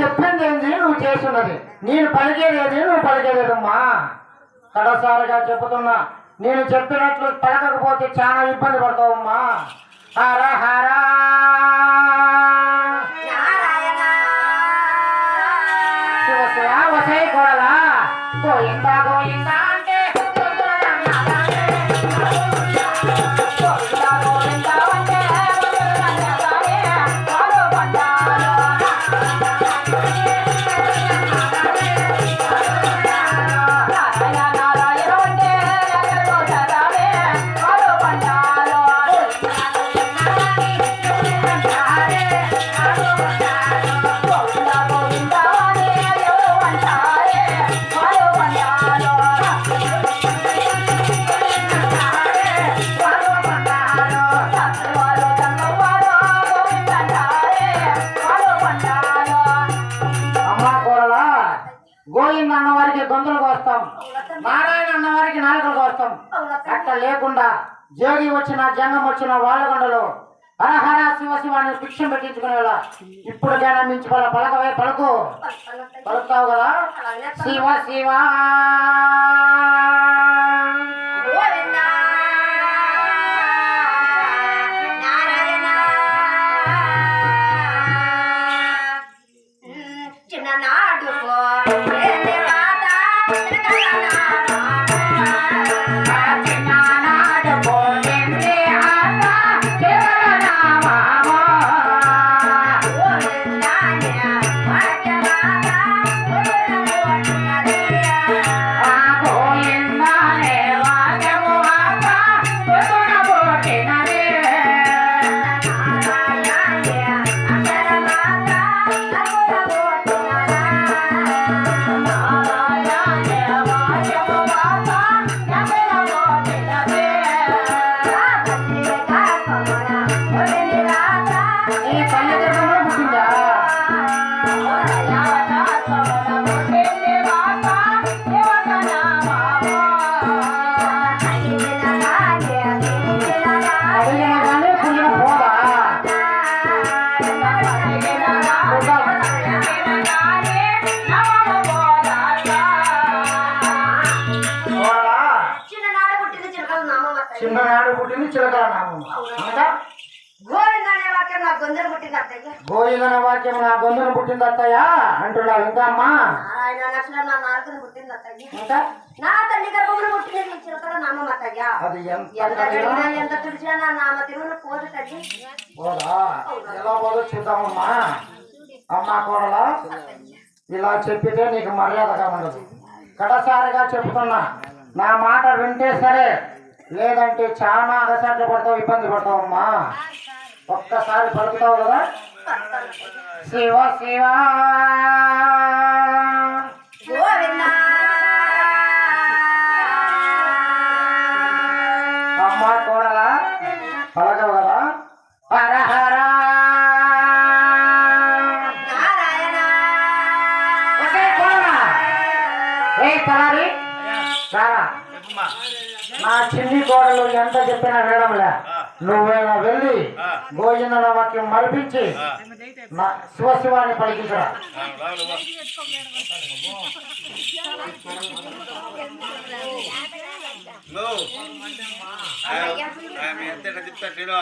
చెప్పింది ఏంది? నువ్వు చేస్తున్నది. నేను పలికేదేది నువ్వు పలికేదేదమ్మా? కడసారిగా చెబుతున్నా. నేను చెప్పినట్లు పలకకపోతే చాలా ఇబ్బంది పడతావమ్మా. హర హర. శివ శివ వసై కొడలా. గోయిందా గోయిందా గోవింద అన్న వారికి గొంతులు కోస్తాం నారాయణ అన్న వారికి నాలుకలు కోస్తాం అట్ట లేకుండా జోగి వచ్చిన జంగం వచ్చిన వాళ్ళగొండలు హరహర శివ శివ అని భిక్షం పెట్టించుకునేలా ఇప్పుడు జనం మించి పల పలకవే పలుకు. పలుకుతావు కదా? శివ శివ. చిలకల నామం. వాక్యం నా గొంతులు పుట్టింది అత్తయ్య. గోవిందన వాక్యం నా గొంతును పుట్టింది అత్తయ్య? అంటున్నావు ఇంకా అమ్మా లక్షణ నా నాలుగును పుట్టింది అత్తయ్య. ఇంకా నా తల్లి గర్భమును పుట్టినది చిలకల నామం అత్తయ్య. అది ఎంత తుడిచినా నా నామ తిరువును పోదు తల్లి. పోదా? ఎలా పోదో చూద్దామమ్మా. అమ్మా కోడలా ఇలా చెప్పితే నీకు మర్యాదగా ఉండదు. కడసారిగా చెప్తున్నా. నా మాట వింటే సరే లేదంటే చాలా అగసాట్లు పడతావు ఇబ్బంది పడతావమ్మా. ఒక్కసారి పలుకుతావు కదా? శివ శివ. అమ్మా కోడలా పలకవు కదా? హర హర నారాయణ. ఒకే కోడలా. ఏ తలారి. రారా. నా చిన్ని కోడలు ఎంత చెప్పినా వినడంలే. నువ్వేనా వెళ్ళి భోజనాల వాక్యం మరిపించి నా శివశివాన్ని పలికించరా. ఎంత చెప్తాడు